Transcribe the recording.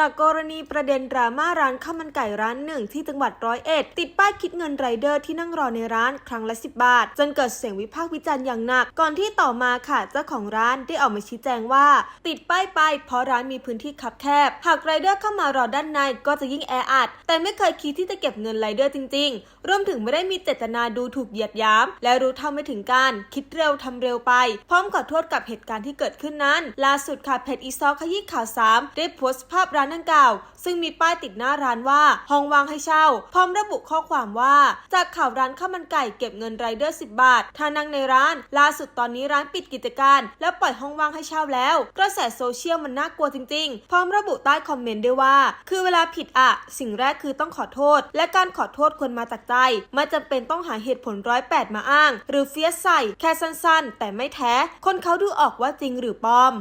จากกรณีประเด็นดราม่าร้านข้าวมันไก่ร้านหนึ่งที่จังหวัดร้อยเอ็ดติดป้ายคิดเงินไรเดอร์ที่นั่งรอในร้านครั้งละ 10 บาท จนเกิดเสียงวิพากษ์วิจารณ์อย่างหนัก ก่อนที่ต่อมาค่ะเจ้าของร้านได้ออกมาชี้แจงว่า ติดป้ายไปเพราะร้านมีพื้นที่คับแคบ หากไรเดอร์เข้ามารอด้านในก็จะยิ่งแออัด แต่ไม่เคยคิดที่จะเก็บเงินไรเดอร์จริง ๆ รวมถึงไม่ได้มีเจตนาดูถูกเหยียดหยาม และรู้เท่าไม่ถึงการ คิดเร็วทำเร็วไป พร้อมขอโทษกับเหตุการณ์ที่เกิดขึ้นนั้น ล่าสุดค่ะเพจอีซอขยี้ข่าวสามได้โพสต์ภาพร้านดังกล่าว ซึ่งมีป้ายติดหน้าร้านว่า ห้องว่างให้เช่า พร้อมระบุข้อความว่า จากข่าวร้านข้าวมันไก่เก็บเงินไรเดอร์ 10 บาทถ้านั่งในร้าน ล่าสุดตอนนี้ร้านปิดกิจการ แล้วปล่อยห้องว่างให้เช่าแล้ว กระแสโซเชียลมันน่ากลัวจริงๆ พร้อมระบุใต้คอมเมนต์ด้วยว่า คือเวลาผิดอะสิ่งแรกคือต้องขอโทษ และการขอโทษควรมาจากใจไม่จำเป็นต้องหาเหตุผลร้อยแปดมาอ้าง หรือเฟียสใส่แค่สั้นๆ แต่ไม่แท้ คนเขาดูออกว่าจริงหรือปลอม